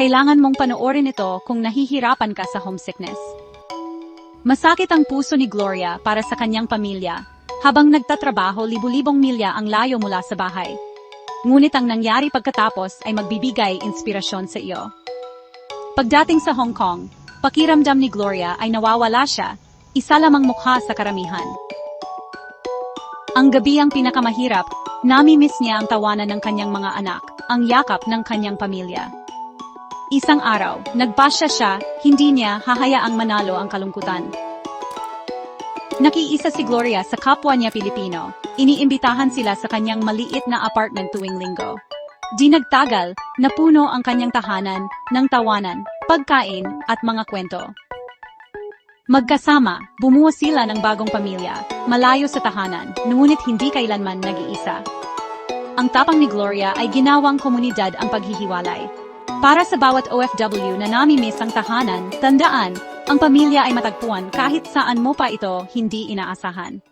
kailangan mong panoorin ito kung nahihirapan ka sa homesickness. Masakit ang puso ni Gloria para sa kanyang pamilya, habang nagtatrabaho libu-libong milya ang layo mula sa bahay. Ngunit ang nangyari pagkatapos ay magbibigay inspirasyon sa iyo. Pagdating sa Hong Kong, pakiramdam ni Gloria ay nawawala siya, isa lamang mukha sa karamihan. Ang gabi ang pinakamahirap, nami-miss niya ang tawanan ng kanyang mga anak, ang yakap ng kanyang pamilya. Isang araw, nagpasya siya, hindi niya hahayaang manalo ang kalungkutan. Nakiisa si Gloria sa kapwa niya Pilipino, iniimbitahan sila sa kanyang maliit na apartment tuwing linggo. Di nagtagal, napuno ang kanyang tahanan ng tawanan, pagkain at mga kwento. Magkasama, bumuo sila ng bagong pamilya, malayo sa tahanan, ngunit hindi kailanman nag-iisa. Ang tapang ni Gloria ay ginawang komunidad ang paghihiwalay. Para sa bawat OFW na nami-miss ang tahanan, tandaan, ang pamilya ay matagpuan kahit saan mo pa ito hindi inaasahan.